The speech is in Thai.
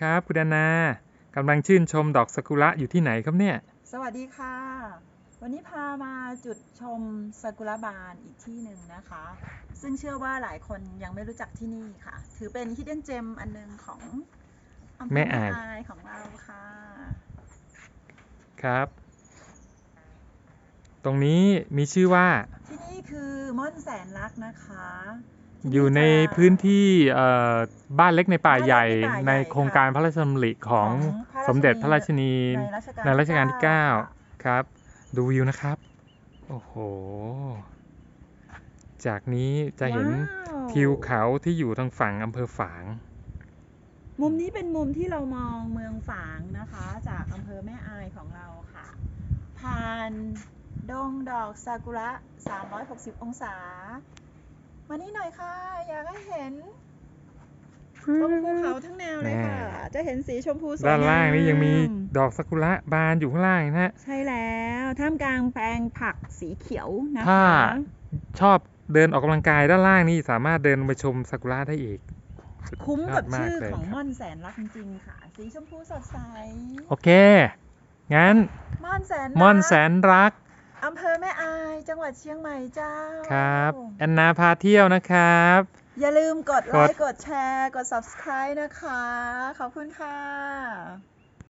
ครับ คุณแอนนากำลังชื่นชมดอกซากุระอยู่ที่ไหนครับเนี่ย สวัสดีค่ะ วันนี้พามาจุดชมซากุระบานอีกที่หนึ่งนะคะ ซึ่งเชื่อว่าหลายคนยังไม่รู้จักที่นี่ค่ะ ถือเป็น hidden gem อันหนึงของอำเภอแม่แม่อายอายของเราค่ะ ครับ ตรงนี้มีชื่อว่า ที่นี่คือม่อนแสนรักนะคะที่ อยู่ในจะพื้นที่เอ่อบ้านเล็กในป่าบ้านเล็กใหญ่ในป่าใหญ่ในโครงการพระราชดำริของพระสมเด็จพระราชนีในรัชกาลในรัชกาลที่เก้า9ค่ะครับ ดูวิวนะครับ โอ้โห จากนี้จะเห็นว้าวทิวเขาที่อยู่ทางฝั่งอำเภอฝาง มุมนี้เป็นมุมที่เรามองเมืองฝางนะคะ จากอำเภอแม่อายของเราค่ะ ผ่านดงดอกซากุระ 360 องศา มานี่หน่อยค่ะ อยากให้เห็นตรงภูเขาทั้งแนวเลยค่ะแน่จะเห็นสีชมพูสวยด้านล่างนี่ยังมีามดอกซากุระบานอยู่ข้างล่างนะฮะ ใช่แล้วท่ามกลางแปลงผักสีเขียวนะถ้าคะชอบเดินออกกำลังกายด้านล่างนี่สามารถเดินไปชมซากุระได้อีกสุดคุ้มยอกัดบมากชื่อเลยของครับม่อนแสนรักจริงๆค่ะ สีชมพูสดใส โอเค งั้น ม่อนแสนม่อนรักแสนรักอำเภอแม่อาย จังหวัดเชียงใหม่เจ้า ครับแอนนาพาเที่ยวนะครับ อย่าลืมกดไลกดค์ กดแชร์ กด subscribe นะคะ ขอบคุณค่ะ